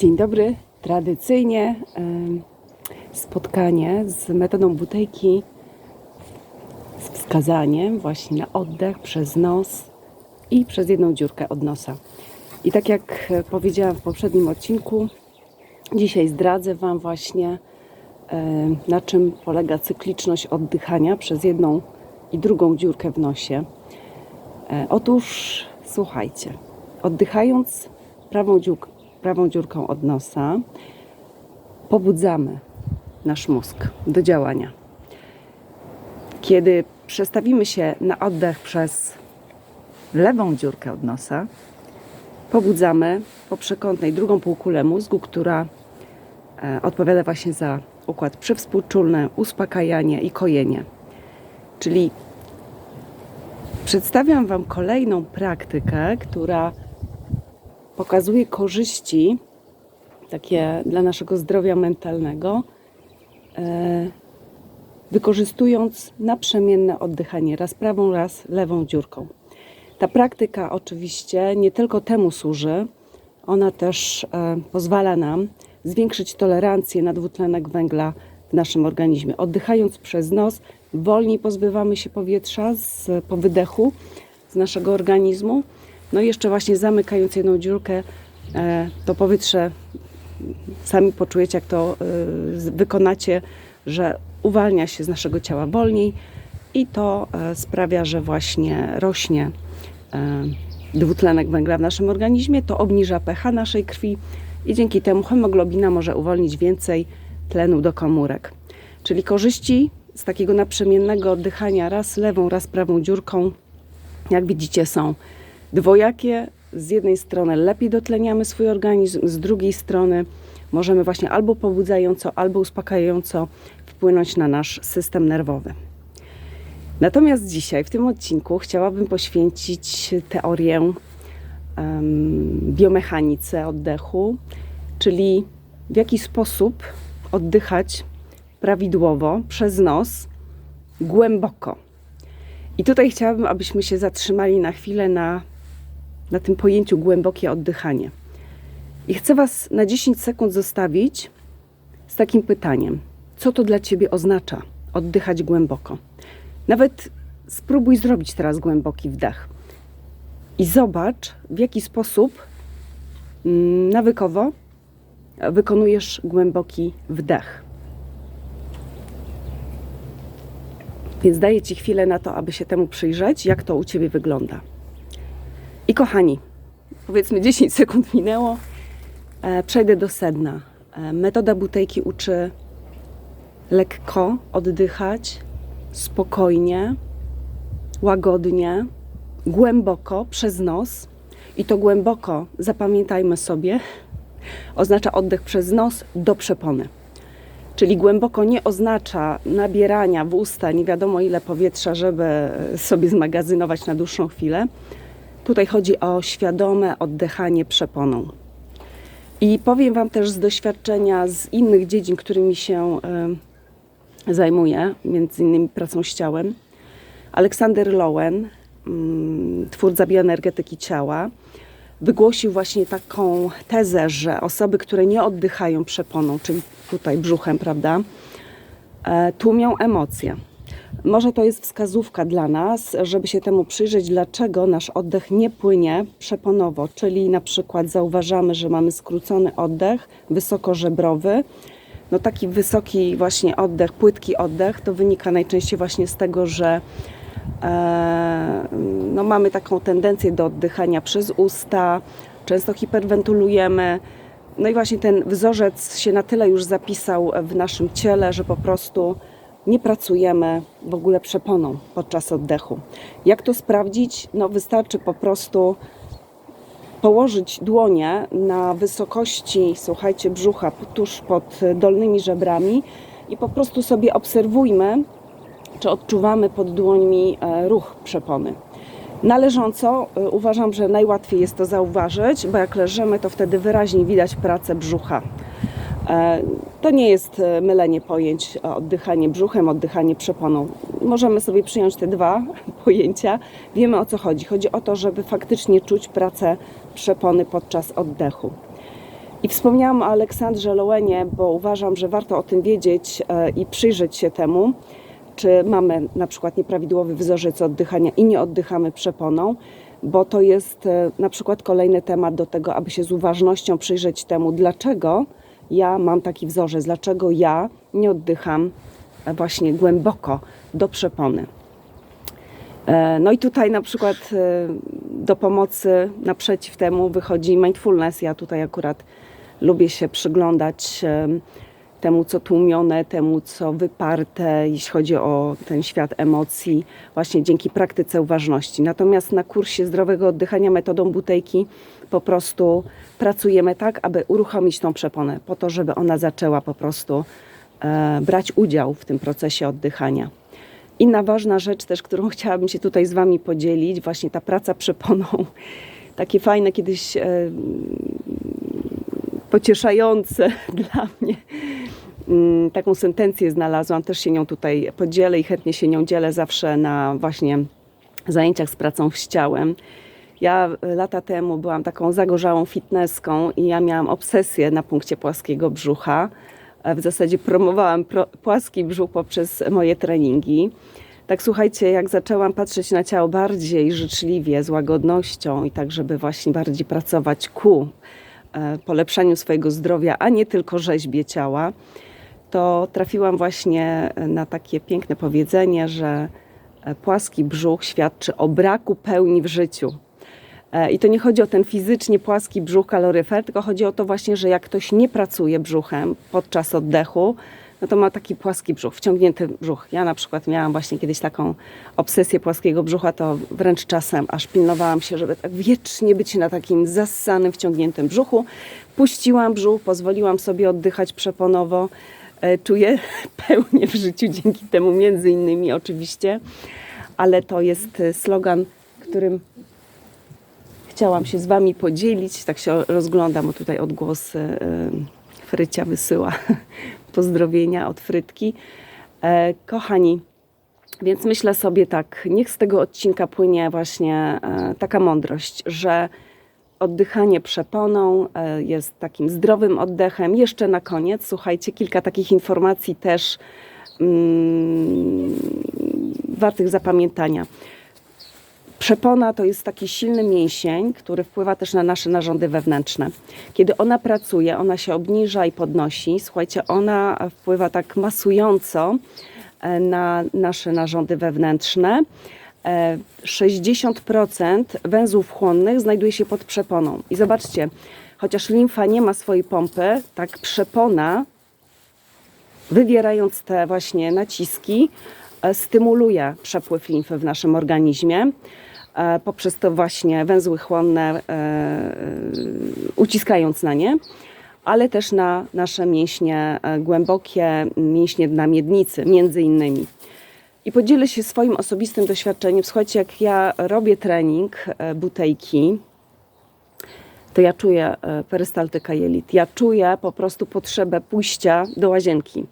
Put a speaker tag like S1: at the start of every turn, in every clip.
S1: Dzień dobry. Tradycyjnie spotkanie z metodą butejki z wskazaniem właśnie na oddech przez nos i przez jedną dziurkę od nosa. I tak jak e, powiedziałam w poprzednim odcinku, dzisiaj zdradzę Wam właśnie e, na czym polega cykliczność oddychania przez jedną i drugą dziurkę w nosie. E, Otóż słuchajcie, oddychając prawą, dziuk, prawą dziurką od nosa, pobudzamy nasz mózg do działania. Kiedy przestawimy się na oddech przez lewą dziurkę od nosa, pobudzamy po przekątnej drugą półkulę mózgu, która e, odpowiada właśnie za układ przywspółczulny, uspokajanie i kojenie. Czyli przedstawiam Wam kolejną praktykę, która pokazuje korzyści takie dla naszego zdrowia mentalnego, e, wykorzystując naprzemienne oddychanie raz prawą, raz lewą dziurką. Ta praktyka oczywiście nie tylko temu służy, ona też e, pozwala nam zwiększyć tolerancję na dwutlenek węgla w naszym organizmie. Oddychając przez nos, wolniej pozbywamy się powietrza z, po wydechu z naszego organizmu. No i jeszcze właśnie zamykając jedną dziurkę, e, to powietrze sami poczujecie, jak to e, wykonacie, że uwalnia się z naszego ciała wolniej i to e, sprawia, że właśnie rośnie dwutlenek węgla w naszym organizmie, to obniża pH naszej krwi i dzięki temu hemoglobina może uwolnić więcej tlenu do komórek. Czyli korzyści z takiego naprzemiennego oddychania raz lewą, raz prawą dziurką, jak widzicie, są dwojakie. Z jednej strony lepiej dotleniamy swój organizm, z drugiej strony możemy właśnie albo pobudzająco, albo uspokajająco wpłynąć na nasz system nerwowy. Natomiast dzisiaj, w tym odcinku, chciałabym poświęcić teorię em, biomechanice oddechu, czyli w jaki sposób oddychać prawidłowo przez nos, głęboko. I tutaj chciałabym, abyśmy się zatrzymali na chwilę na, na tym pojęciu głębokie oddychanie. I chcę Was na 10 sekund zostawić z takim pytaniem: co to dla Ciebie oznacza oddychać głęboko? Nawet spróbuj zrobić teraz głęboki wdech i zobacz, w jaki sposób mm, nawykowo wykonujesz głęboki wdech. Więc daję Ci chwilę na to, aby się temu przyjrzeć, jak to u Ciebie wygląda. I kochani, powiedzmy 10 sekund minęło, e, przejdę do sedna. E, metoda butejki uczy lekko oddychać, spokojnie, łagodnie, głęboko przez nos. I to głęboko, zapamiętajmy sobie, oznacza oddech przez nos do przepony. Czyli głęboko nie oznacza nabierania w usta nie wiadomo ile powietrza, żeby sobie zmagazynować na dłuższą chwilę. Tutaj chodzi o świadome oddychanie przeponą. I powiem Wam też z doświadczenia z innych dziedzin, którymi się y, zajmuję, między innymi pracą z ciałem. Aleksander Lowen, mm, twórca bioenergetyki ciała, wygłosił właśnie taką tezę, że osoby, które nie oddychają przeponą, czyli tutaj brzuchem, prawda, e, tłumią emocje. Może to jest wskazówka dla nas, żeby się temu przyjrzeć, dlaczego nasz oddech nie płynie przeponowo, czyli na przykład zauważamy, że mamy skrócony oddech, wysokożebrowy. No taki wysoki właśnie oddech, płytki oddech, to wynika najczęściej właśnie z tego, że e, no mamy taką tendencję do oddychania przez usta, często hiperwentylujemy. No i właśnie ten wzorzec się na tyle już zapisał w naszym ciele, że po prostu nie pracujemy w ogóle przeponą podczas oddechu. Jak to sprawdzić? No wystarczy po prostu położyć dłonie na wysokości, słuchajcie, brzucha, tuż pod dolnymi żebrami i po prostu sobie obserwujmy, czy odczuwamy pod dłońmi e, ruch przepony. Należąco e, uważam, że najłatwiej jest to zauważyć, bo jak leżymy, to wtedy wyraźnie widać pracę brzucha. To nie jest e, mylenie pojęć e, oddychanie brzuchem, oddychanie przeponą. Możemy sobie przyjąć te dwa pojęcia. Wiemy o co chodzi. Chodzi o to, żeby faktycznie czuć pracę przepony podczas oddechu. I wspomniałam o Aleksandrze Loenie, bo uważam, że warto o tym wiedzieć e, i przyjrzeć się temu, czy mamy na przykład nieprawidłowy wzorzec oddychania i nie oddychamy przeponą, bo to jest na przykład kolejny temat do tego, aby się z uważnością przyjrzeć temu, dlaczego ja mam taki wzorzec, dlaczego ja nie oddycham e, właśnie głęboko do przepony. E, No i tutaj na przykład e, do pomocy naprzeciw temu wychodzi mindfulness. Ja tutaj akurat lubię się przyglądać temu, co tłumione, temu, co wyparte, jeśli chodzi o ten świat emocji, właśnie dzięki praktyce uważności. Natomiast na kursie zdrowego oddychania metodą butejki po prostu pracujemy tak, aby uruchomić tą przeponę, po to, żeby ona zaczęła po prostu e, brać udział w tym procesie oddychania. Inna ważna rzecz też, którą chciałabym się tutaj z Wami podzielić, właśnie ta praca przeponą. Takie fajne kiedyś e, pocieszające dla mnie. Mm, Taką sentencję znalazłam, też się nią tutaj podzielę i chętnie się nią dzielę zawsze na właśnie zajęciach z pracą z ciałem. Ja e, lata temu byłam taką zagorzałą fitnesską i ja miałam obsesję na punkcie płaskiego brzucha. E, W zasadzie promowałam pro, płaski brzuch poprzez moje treningi. Tak słuchajcie, jak zaczęłam patrzeć na ciało bardziej życzliwie, z łagodnością i tak, żeby właśnie bardziej pracować ku e, polepszaniu swojego zdrowia, a nie tylko rzeźbie ciała, to trafiłam właśnie na takie piękne powiedzenie, że e, płaski brzuch świadczy o braku pełni w życiu. E, I to nie chodzi o ten fizycznie płaski brzuch kaloryfer, tylko chodzi o to właśnie, że jak ktoś nie pracuje brzuchem podczas oddechu, no to ma taki płaski brzuch, wciągnięty brzuch. Ja na przykład miałam właśnie kiedyś taką obsesję płaskiego brzucha, to wręcz czasem aż pilnowałam się, żeby tak wiecznie być na takim zassanym, wciągniętym brzuchu. Puściłam brzuch, pozwoliłam sobie oddychać przeponowo. E, Czuję pełnię w życiu dzięki temu, między innymi oczywiście, ale to jest e, slogan, którym chciałam się z Wami podzielić. Tak się rozglądam, bo tutaj odgłos e, Frycia wysyła pozdrowienia od Frytki. E, kochani, więc myślę sobie tak, niech z tego odcinka płynie właśnie e, taka mądrość, że oddychanie przeponą e, jest takim zdrowym oddechem. Jeszcze na koniec, słuchajcie, kilka takich informacji też mm, wartych zapamiętania. Przepona to jest taki silny mięsień, który wpływa też na nasze narządy wewnętrzne. Kiedy ona pracuje, ona się obniża i podnosi. Słuchajcie, ona wpływa tak masująco e, na nasze narządy wewnętrzne. E, 60% węzłów chłonnych znajduje się pod przeponą. I zobaczcie, chociaż limfa nie ma swojej pompy, tak przepona wywierając te właśnie naciski, e, stymuluje przepływ limfy w naszym organizmie. E, Poprzez to właśnie węzły chłonne, e, e, uciskając na nie, ale też na nasze mięśnie głębokie, mięśnie na miednicy, między innymi. I podzielę się swoim osobistym doświadczeniem. Słuchajcie, jak ja robię trening butejki, to ja czuję perystaltyka jelit. Ja czuję po prostu potrzebę pójścia do łazienki.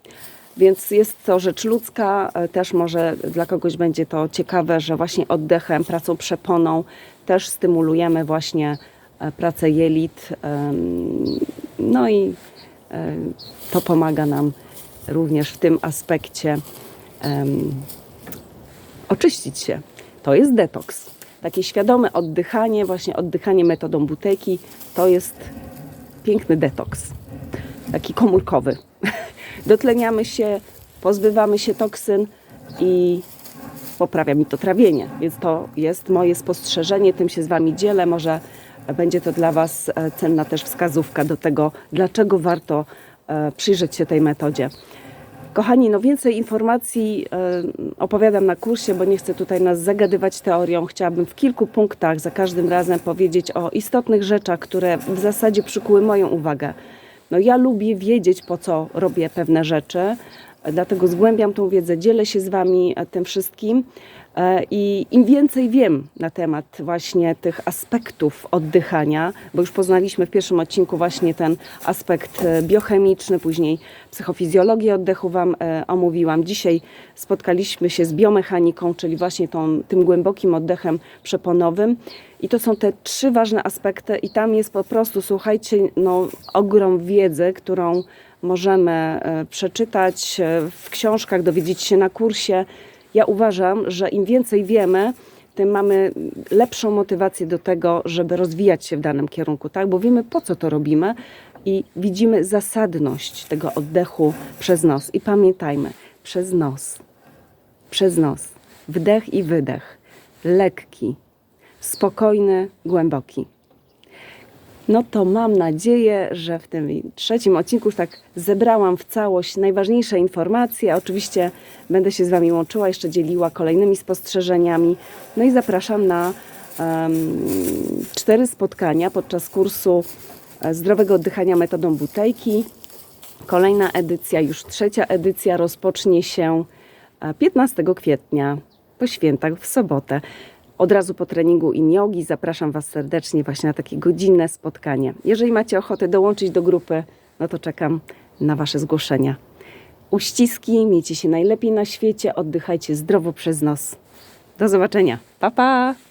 S1: Więc jest to rzecz ludzka, e, też może dla kogoś będzie to ciekawe, że właśnie oddechem, pracą przeponą też stymulujemy właśnie e, pracę jelit. No i e, to pomaga nam również w tym aspekcie oczyścić się. To jest detoks. Takie świadome oddychanie, właśnie oddychanie metodą buteki, to jest piękny detoks. Taki komórkowy. Dotleniamy się, pozbywamy się toksyn i poprawia mi to trawienie. Więc to jest moje spostrzeżenie, tym się z Wami dzielę. Może będzie to dla Was e, cenna też wskazówka do tego, dlaczego warto e, przyjrzeć się tej metodzie. Kochani, no więcej informacji e, opowiadam na kursie, bo nie chcę tutaj nas zagadywać teorią. Chciałabym w kilku punktach za każdym razem powiedzieć o istotnych rzeczach, które w zasadzie przykuły moją uwagę. No ja lubię wiedzieć, po co robię pewne rzeczy. Dlatego zgłębiam tą wiedzę, dzielę się z Wami e, tym wszystkim. E, I im więcej wiem na temat właśnie tych aspektów oddychania, bo już poznaliśmy w pierwszym odcinku właśnie ten aspekt e, biochemiczny, później psychofizjologię oddechu Wam omówiłam. Dzisiaj spotkaliśmy się z biomechaniką, czyli właśnie tą, tym głębokim oddechem przeponowym. I to są te trzy ważne aspekty, i tam jest po prostu, słuchajcie, no, ogrom wiedzy, którą możemy e, przeczytać e, w książkach, dowiedzieć się na kursie. Ja uważam, że im więcej wiemy, tym mamy lepszą motywację do tego, żeby rozwijać się w danym kierunku, tak? Bo wiemy, po co to robimy i widzimy zasadność tego oddechu przez nos. I pamiętajmy, przez nos, przez nos, wdech i wydech, lekki, spokojny, głęboki. No to mam nadzieję, że w tym trzecim odcinku już tak zebrałam w całość najważniejsze informacje. Oczywiście będę się z Wami łączyła, jeszcze dzieliła kolejnymi spostrzeżeniami. No i zapraszam na em, cztery spotkania podczas kursu e, zdrowego oddychania metodą butejki. Kolejna edycja, już trzecia edycja rozpocznie się e, 15 kwietnia po świętach w sobotę. Od razu po treningu in jogi zapraszam Was serdecznie właśnie na takie godzinne spotkanie. Jeżeli macie ochotę dołączyć do grupy, no to czekam na Wasze zgłoszenia. Uściski, miejcie się najlepiej na świecie, oddychajcie zdrowo przez nos. Do zobaczenia. Pa, pa!